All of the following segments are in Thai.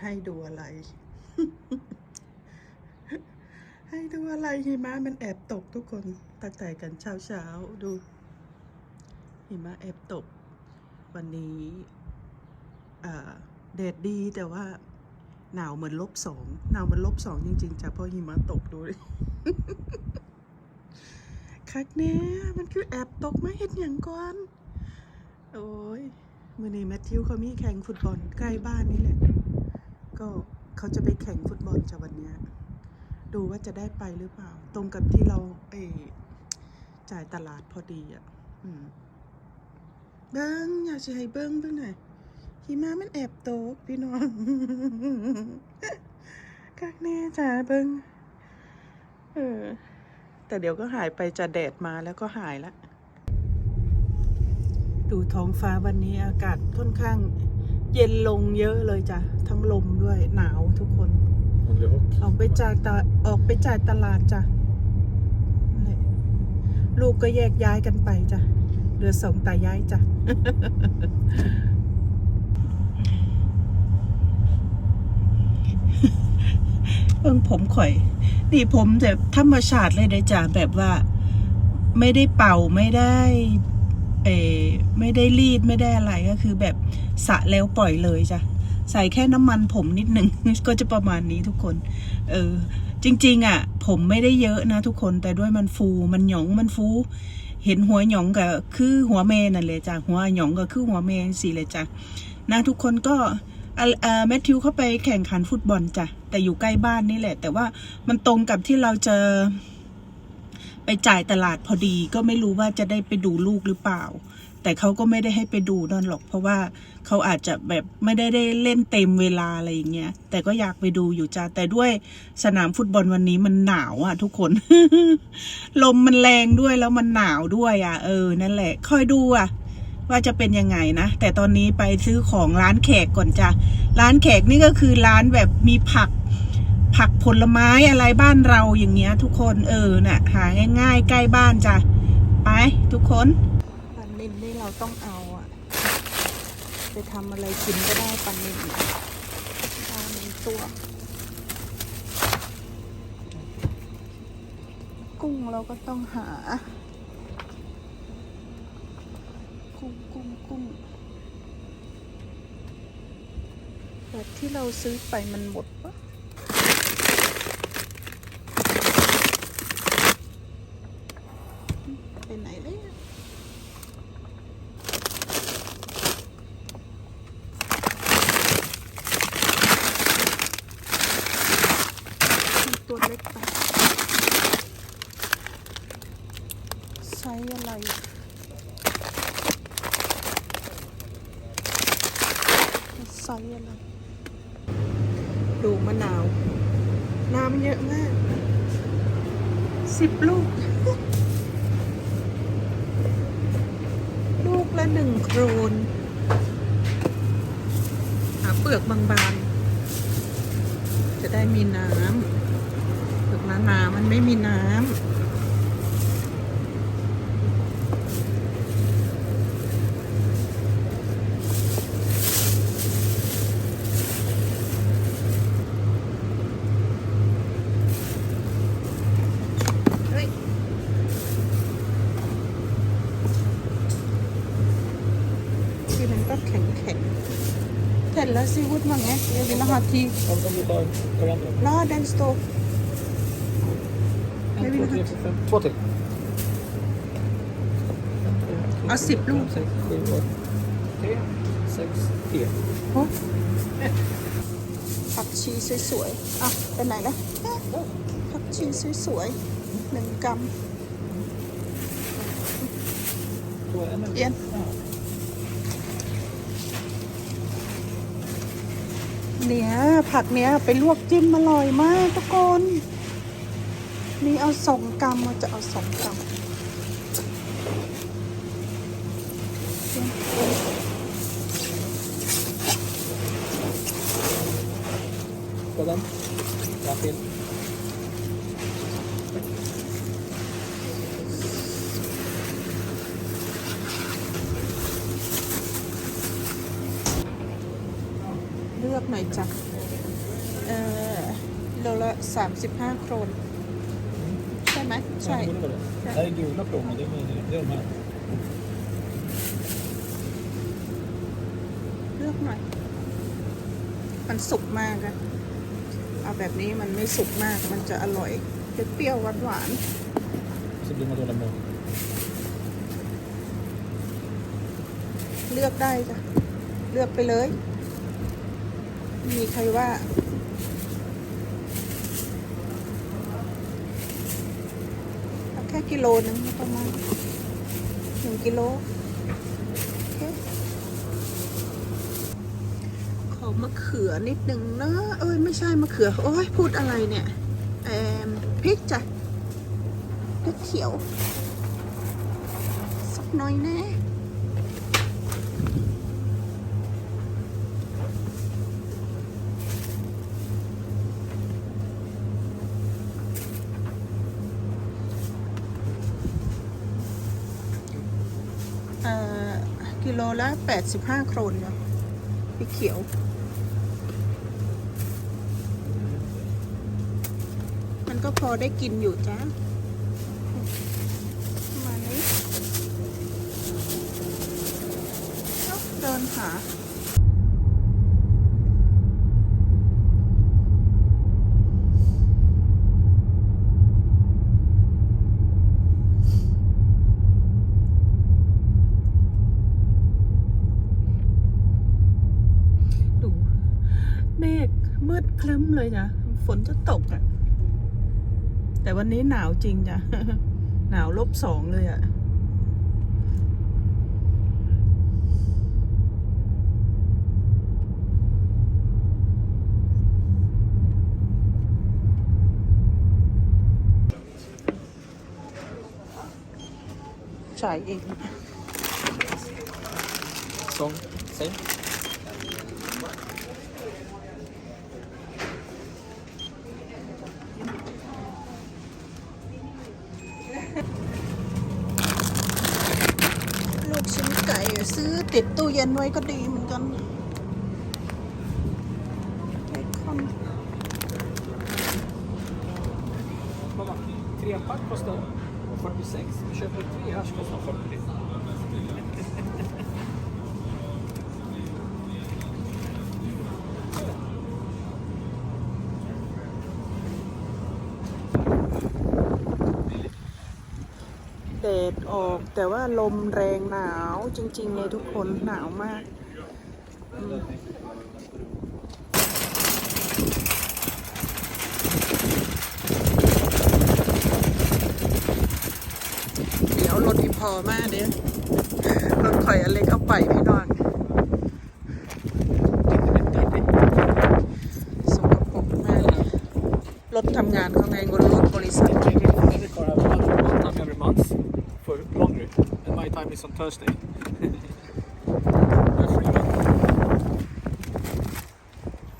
ให้ดูอะไร ให้ดูอะไรหิมะมันแอบตกทุกคนตั้งแต่กันเช้าเช้าดู หิมะแอบตก วันนี้แดดดีแต่ว่าหนาวเหมือนลบสองหนาวเหมือนลบสองจริงๆจ้ะเพราะหิมะตกดูดิคักเนี้ยมันคือแอบตกมาเห็นอย่างก่อนโอ้ยมือนี้แมทธิวเขามีแข่งฟุตบอลใกล้บ้านนี่แหละ ก็เขาจะไปแข่งฟุตบอลจะวันนี้ดูว่าจะได้ไปหรือเปล่า ตรงกับที่เราเอจ่ายตลาดพอดีอะเบิ้งอยากจะให้เบิ้งเบิ้งหน่อยหิมะมันแอบตกพี่น้องกักแน่จ้าเบิ้งเออ แต่เดี๋ยวก็หายไปจะแดดมาแล้วก็หายละ ดูท้องฟ้าวันนี้อากาศค่อนข้าง เย็นลงเยอะเลยจ้ะ ทั้งลมด้วยหนาวทุกคน On le rock. ออกไปจากตาออกไปจ่ายตลาดจ้ะนั่นแหละลูกก็แยกย้ายกันไปจ้ะเหลือสองตายายจ้ะเพิ่งผมข่อย นี่ผมแบบธรรมชาติเลยเด้อจ้ะแบบว่า ไม่ได้เป่าไม่ได้เออไม่ได้รีดไม่ได้อะไรก็คือแบบ สะแล้วปล่อยเลยจ้ะใส่แค่น้ำมันผมนิดหนึ่งก็จะประมาณนี้ทุกคน เออ จริง ๆ อะ ผมไม่ได้เยอะนะทุกคนแต่ด้วยมันฟูมันหยองมันฟู เห็นหัวหยองก็คือหัวเมนนั่นเลยจ้ะหัวหยองก็คือหัวเมนสิเลยจ้ะนะทุกคนก็อะอ่าแมทธิวเข้าไปแข่งขันฟุตบอลจ้ะแต่อยู่ใกล้บ้านนี่แหละ แต่ว่ามันตรงกับที่เราจะไปจ่ายตลาดพอดี ก็ไม่รู้ว่าจะได้ไปดูลูกหรือเปล่า แต่เขาก็ไม่ได้ให้ไปดูนั่นหรอก เพราะว่าเขาอาจจะแบบไม่ได้ได้เล่นเต็มเวลาอะไรอย่างเงี้ย แต่ก็อยากไปดูอยู่จ้าแต่ด้วยสนามฟุตบอลวันนี้มันหนาวอะ ทุกคน ลมมันแรงด้วยแล้วมันหนาวด้วยอะ เออนั่นแหละค่อยดูอะ ว่าจะเป็นยังไงนะ แต่ตอนนี้ไปซื้อของร้านแขกก่อนจ้ะร้านแขกนี่ก็คือร้านแบบมีผักผักผลไม้อะไรบ้านเราอย่างเงี้ย ทุกคนเออน่ะ หาง่ายๆ ใกล้บ้านจ้ะไปทุกคนนนี่เราต้องเอาอะ ไปทำอะไรกินก็ได้ปันนินปลาหนึ่งตัว กุ้งเราก็ต้องหา กุ้งกุ้งกุ้งแบบที่เราซื้อไปมันหมดปะไปไหนเลยอะมันตัวเล็กไป ไซส์อะไรไซส์อะไร ดูมะนาว น้ำเยอะมากสิบลูก ลูกละหนึ่งโครนหาเปลือกบางๆ จะได้มีน้ำ Jag vill två, ha- tre, fyra, fem. Två till. En, två, tre, Ja, fyra, sipp fem, lugnt. sex, sju, åtta, tre, sex, tio. ผักชีสวยๆ อะไปไหนนะผักชีสวยๆหนึ่งกรัม Två, en, en. เอียน เนี่ยผักเนี้ยไปลวกจิ้มอร่อยมากทุกคนนี่เอาสองกรัมเราจะเอาสองกรัม Sådan. Ja, till. เลือกหน่อยจ้ะเออโลละสามสิบห้าโครน ใช่ไหมใช่ Ja, det borde vara det. Det här är gula plommon, det är, det är de här. เลือกหน่อย มันสุกมากอะเอาแบบนี้มันไม่สุกมาก มันจะอร่อย เปรี้ยวๆหวาน Så blir man dålig mun. ๆเลือกได้จ้ะ เลือกไปเลยไมีใครว่าแค่กิโลนึงประมาณหนึ่งกิโลขอมะเขือนิดนึงนะเอ้ยไม่ใช่มะเขือ โอ้ยพูดอะไรเนี่ยแอมพริกจ้ะพริกเขียว สักหน่อยแน่ เอ่อกิ แปดสิบห้าโครนเนาะสีเขียว มันก็พอได้กินอยู่จ้ามานี้เดินหา ดูเมฆมืดคลึ้ม เลยจ้ะฝนจะตกอะ่ะ แต่วันนี้หนาวจริงจ้ะ หนาวลบสองเลยอะ่ะจ่ายเอง Sång, säg. ลูก ย็นไว้ก็ดีเหมือนกันเบคอน Mamma, tre pack kostar 46. Köper tre hasch kostar 40. ออก แต่ว่าลมแรงหนาวจริงๆเลยทุกคนหนาวมากเดี๋ยวรถอีพอมากเด้รถข่อยอะไรเข้าไปพี่น้องสกปรกมากเลยรถทำงานเขาไงรถบริษัท Every car have one, one time every month for laundry. And my time is on Thursday. They're free then.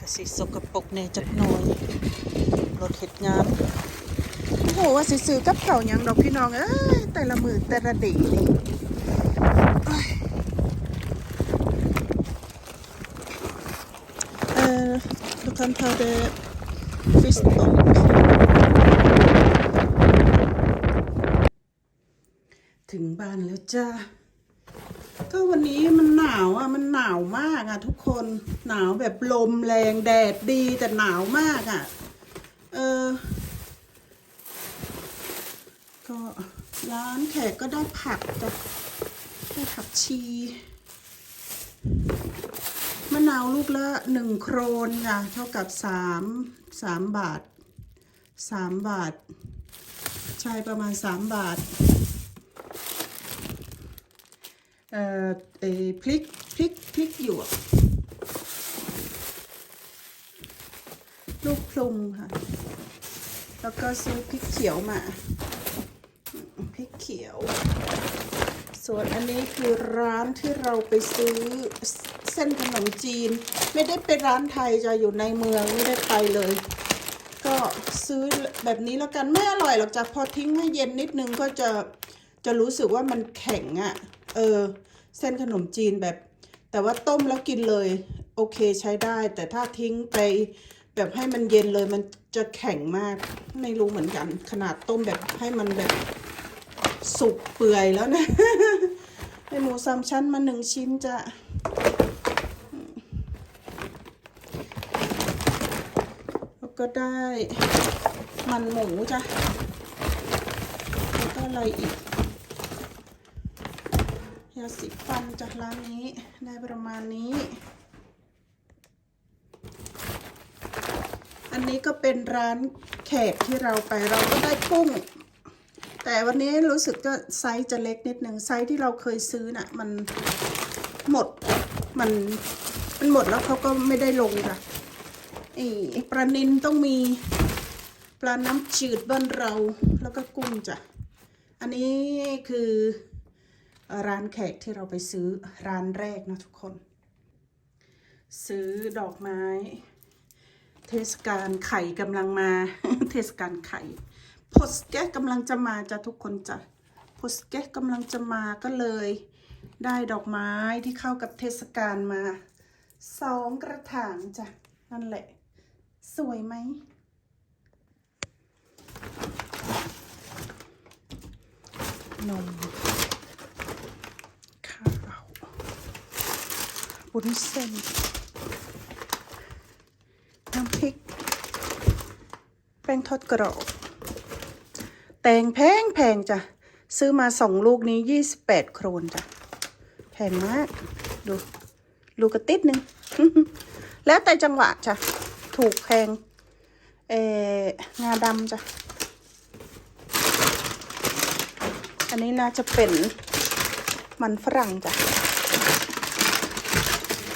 กสิสกปรกเนี่ยจักหน่อยรถเหตุงานโอ้โหว่าสิซื้อกับเขาวหยังดอกพี่น้องเอ้ยแต่ละมือแต่ละดีนี่โอ้ยเออดูคันทาเดฟิสโต ถึงบ้านแล้วจ้าก็วันนี้มันหนาวอะมันหนาวมากอะ ทุกคนหนาวแบบลมแรงแดดดีแต่หนาวมากอะ เออ ก็ร้านแขกก็ได้ผักจ้ะได้ผักชีมะนาวลูกละหนึ่งโครนค่ะเท่ากับสามสามบาทสามบาท ใช่ประมาณสามบาท เอ่อเออพริกพริกพริกหยวกลูกพลุงค่ะ แล้วก็ซื้อพริกเขียวมาพริกเขียว ส่วนอันนี้คือร้านที่เราไปซื้อเส้นขนมจีน ไม่ได้ไปร้านไทยจะอยู่ในเมืองไม่ได้ไปเลย ก็ซื้อแบบนี้แล้วกันไม่อร่อยหรอกจ้ะพอทิ้งให้เย็นนิดนึงก็จะจะรู้สึกว่ามันแข็งอะ่ะ เออ เส้นขนมจีนแบบ แต่ว่าต้มแล้วกินเลย โอเคใช้ได้ แต่ถ้าทิ้งไปแบบให้มันเย็นเลยมันจะแข็งมาก ไม่รู้เหมือนกัน ขนาดต้มแบบให้มันแบบสุกเปื่อยแล้วนะให้หมูสามชั้นมาหนึ่งชิ้นจะแล้วก็ได้ มันหมูจ้ะแล้วก็อะไรอีก ยาสีฟันจากร้านนี้ได้ประมาณนี้ อันนี้ก็เป็นร้านแขกที่เราไปเราก็ได้กุ้ง แต่วันนี้รู้สึกก็ไซส์จะเล็กนิดหนึ่งไซส์ที่เราเคยซื้อน่ะมันหมดมันมันหมดแล้วเขาก็ไม่ได้ลงค่ะไอ้ปลานินต้องมีปลาน้ำจืดบ้านเราแล้วก็กุ้งจ้ะ อันนี้คือ ร้านแขกที่เราไปซื้อร้านแรกนะทุกคน ซื้อดอกไม้ เทศกาลไข่กำลังมา เทศกาลไข่พสแกะกำลังจะมาจ้ะทุกคนจ้ะพสแกะกำลังจะมาก็เลย ได้ดอกไม้ที่เข้ากับเทศกาลมาสองกระถางจ้ะนั่นแหละ สวยไหมนมข้าว บุญเส้นน้ำพริก แป้งทอดกรอบ แตงแพงแพงจ้ะ ซื้อมาสองลูกนี้ยี่สิบแปดโครนจ้ะ แพงมาก ดู ลูกกระติดหนึ่งแล้วแต่จังหวะจ้ะ ถูกแพง เอองาดำจ้ะ อันนี้น่าจะเป็นมันฝรั่งจ้ะ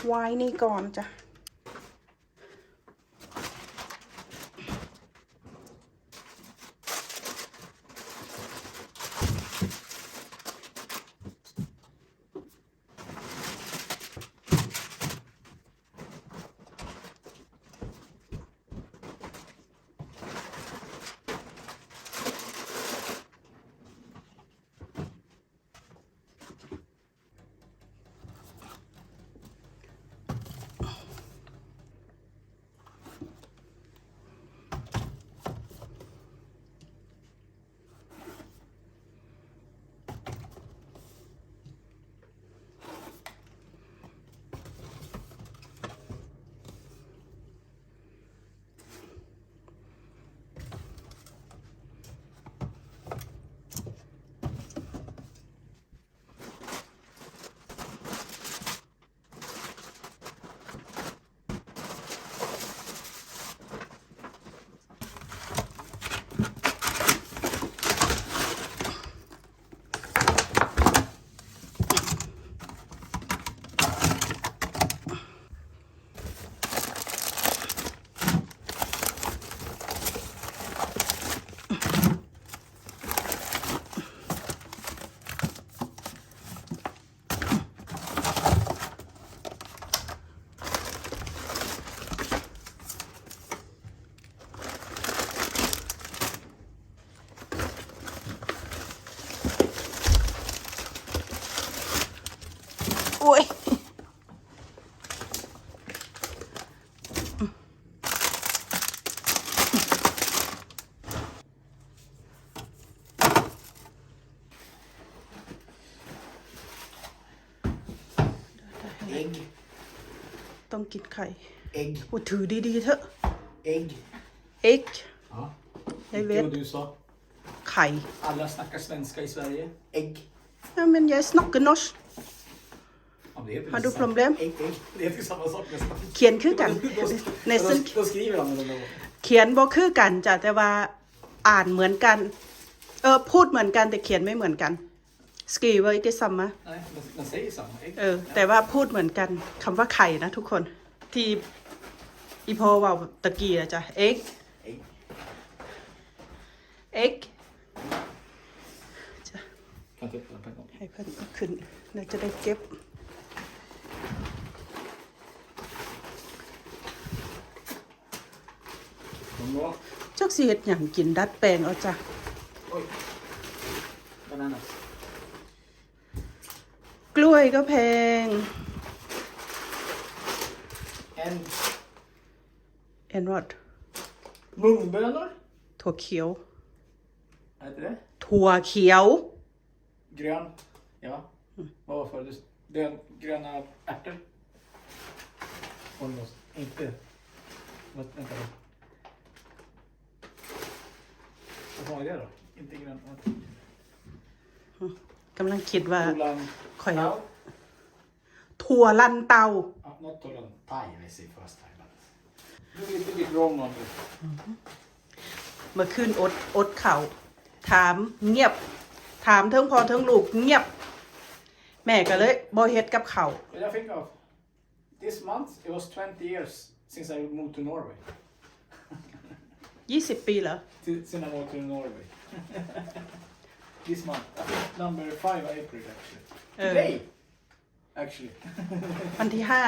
ไว้นี่ก่อนจ้ะ อ้ย Ägg, ต้องกินไข่ ägg, โอ้ถือดีๆเถอะ ägg. เอ็ก Ja. Jag Inte vet. vad du sa. ไข่ Alla snackar svenska i Sverige. Ägg. Ja, men jag snackar norsk Ja, men det är Har du precis problem? Ägg, ägg. samma- Det är typ samma sak nästan. เขียนคือกัน Då, ใน då, ซึ่ง då skriver han eller vad? เขียนบ่คือกันจ้ะแต่ว่าอ่านเหมือนกัน เออพูดเหมือนกันแต่เขียนไม่เหมือนกันสกีเวอร์อีกซัมมะ Nej, de, de säger samma. Ägg. เออ แต่ว่าพูดเหมือนกันคำว่าไข่นะทุกคน ที่อีพอเว่าตะกี้อะจ้ะเอ็ก Ägg. เอ็ก Kan inte öppna den på en gång. ให้เพิ่นเอาขึ้นเดี๋ยวจะได้เก็บ Kom då. จักสิเฮ็ดหยังกินดัดแปลงเอาจ้ะ Oj. Bananas. กล้วยก็แพง En. and what Mungbönor? ถั่วเขียว Heter det? ถั่วเขียว Grön? Ja. Vad var för det? Grön, gröna ärtor? Almost. Inte. Vad, vänta då. Vad var det då? Inte grön. กำลังคิดว่า Tolan. ข่อย Tau? ถั่วลันเตา Ah, not Tolan. Thai I say first time. But do a little bit wrong on it. เมื่อคืนอดอดเข่าถามเงียบ ถามเทิงพอเทิงลูกเงียบ แม่ก็เลยบ่เฮ็ดกับเขาว But I think of this month it was 20 years since I moved to Norway. 20ปีเหรอ Since since I moved to Norway. this month. I think number 5 April actually. Uh. Today! Actually. วันที่ห้า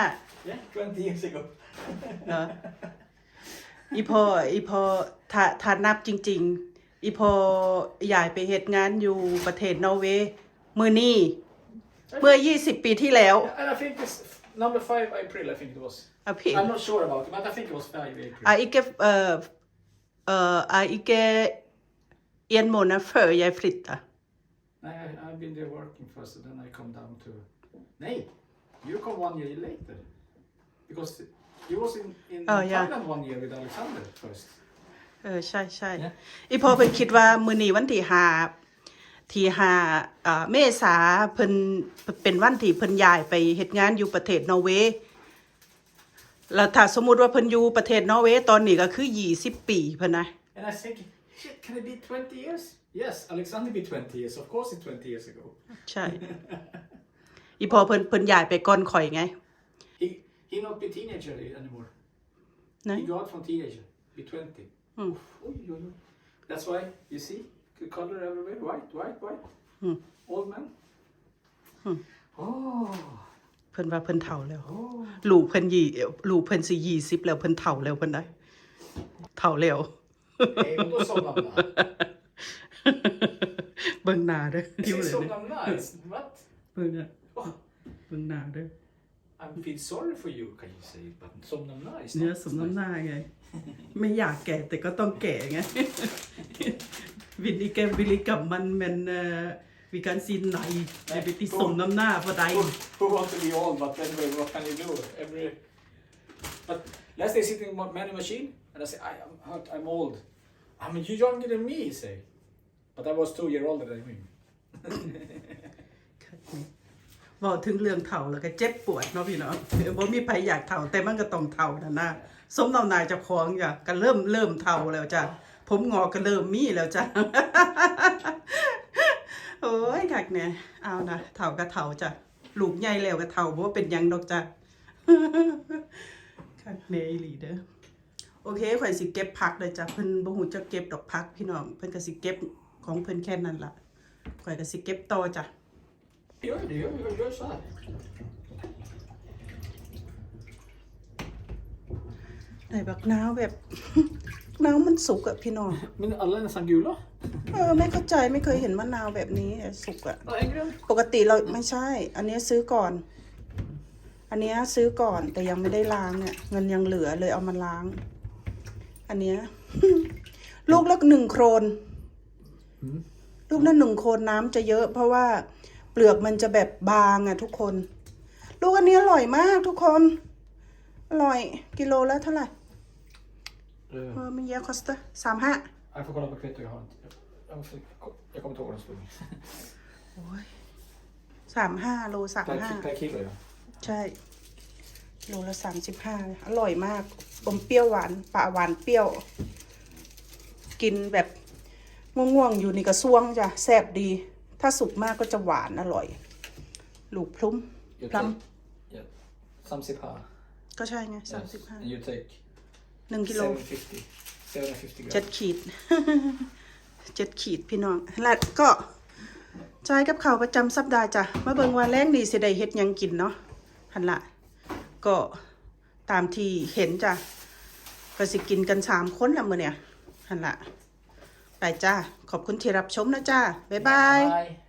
yeah, 20 years ago. เหรอ อีพออีพอถ้าถ้านับจริง ๆ อีพอย้ายไปเฮ็ดงานอยู่ประเทศนอร์เวย์มื้อนี้เมื่อ20ปีที่แล้ว And I think it's number 5 April I think it was. อะพี่ I'm not sure about it, but I think it was 5 April. อะอีกเอ่อเอ่อ อะอีกเอียนโมนาเฟอร์ยายฟลิตอะ I, I, I've been there working first, and then I come down to. Nay, you come one year later, because you was in in Oh, yeah. Thailand one year with Alexander first. เออใช่ใช่เนี่ยอีพอเพิ่นคิดว่ามื้อนี้วันที่ห้าที่ห้าอ่าเมษาเพิ่นเป็นวันที่เพิ่นย้ายไปเฮ็ดงานอยู่ประเทศนอร์เวย์ แล้วถ้าสมมุติว่าเพิ่นอยู่ประเทศนอร์เวย์ตอนนี้ก็คือ 20 ปีเพิ่นนะ And I think, shit, can it be 20 years? Yes, Alexander be 20 years. Of course, it's 20 years ago. ใช่ อีพอเพิ่นเพิ่นย้ายไปก่อนข่อยไง He he not be teenager anymore. นะ He go out from teenager, be 20. Hmm. Oof, oi, oi, oi. That's why you see the color everywhere, white, white, white. Hmm. Old man. Hmm. Oh, เพิ่นว่าเพิ่นเฒ่าแล้ว oh. ลูกเพิ่นยี่ลูกเพิ่นสิ20แล้วเพิ่นเฒ่าแล้วเพิ่นได้เฒ่าแล้ว Nej, men då somnade han. เบิ่งหน้าเด้ออยู่ She เลยเด้อ somnade nice. What? เบิ่งอะ Oh, เบิ่งหน้าเด้อ I feel sorry for you, can you say? But somnade nice. เนี่ย not สมน้ำหน้าไง ไม่อยากแก่แต่ก็ต้องแก่ไง วินนี่แกวิลิกับมันมันเอ่อวิการซิน ไหนไอไปติดสมน้ำหน้าพอใด Who, who want to be old, but anyway, what can you do? Every, but last day sitting in many machine, and I say, I, I'm, hurt, I'm old. I mean, you're younger than me, he say. But I was two year older than him. บอกถึงเรื่องเถ่าแล้วก็เจ็บปวดเนาะพี่เนาะบ่มีใครอยากเถ่าแต่มันก็ต้องเถ่านะนะสมน้ำหนายเจ้าของจ้ะก็เริ่มเริ่มเถ่าแล้วจ้ะผมงอกก็เริ่มมีแล้วจ้ะ โอ้ยคักเนี่ยเอานะเถ่าก็เถ่าจ้ะลูกใหญ่แล้วก็เถ่าบ่ว่าเป็นยังดอกจ้ะคักเนอีหลีเด้อโอเคข่อยสิเก็บผักเลยจ้ะเพิ่นบ่ฮู้จะเก็บดอกผักพี่น้องเพิ่นก็สิเก็บของเพิ่นแค่นั้นล่ะข่อยก็สิเก็บต่อจ้ะ Gör det, gör, gör, gör så här. แต่แบบน้าวแบบ น้าวมันสุกอะพี่น้อง Men alla är nästan gula. เออไม่เข้าใจไม่เคยเห็นมะนาวแบบนี้สุกอะ Ja, en grön. ปกติเราไม่ใช่ อันนี้ซื้อก่อน อันนี้ซื้อก่อนแต่ยังไม่ได้ล้างเนี่ย เงินยังเหลือเลยเอามาล้าง อันเนี้ย ลูกละหนึ่งโครนลูกละหนึ่งโครนน้ำจะเยอะ เพราะว่าเปลือกมันจะแบบบางอะทุกคน ลูกอันนี้อร่อยมากทุกคน อร่อยกิโลละเท่าไหร่ เอ Uh, อมันเยอะคอสเตอร์สามห้า jag får kolla på kvittot, jag har inte. Jag, måste, jag kommer inte ihåg vad det stod. โอ้ยสามห้าโลสาม Per, ห้า ki- per kilo, ja. ใช่ โลละสามสิบห้าอร่อยมาก อมเปรี้ยวหวานปลาหวานเปรี้ยว กินแบบง่วงๆ อยู่ในกระซวงจ้ะแซ่บดี ถ้าสุกมากก็จะหวานอร่อย ลูกพลุ้ม You Plum. take, yeah, some sip här. ก็ใช่ไง Yes. สามสิบห้า And you take หนึ่งกิโล 750. 750 เจ็ด grams. ขีด เจ็ดขีดพี่น้องแล้วก็จ่ายกับข่าวประจำสัปดาห์จ้ะมาเบิ่งว่าแรงดีสิได้เฮ็ดหยังกินเนาะหันละก็ตามที่เห็นจ้ะก็สิกินกันสามคนละมื้อเนี่ยหันละไปจ้าขอบคุณที่รับชมนะจ้าบ๊ายบาย Bye.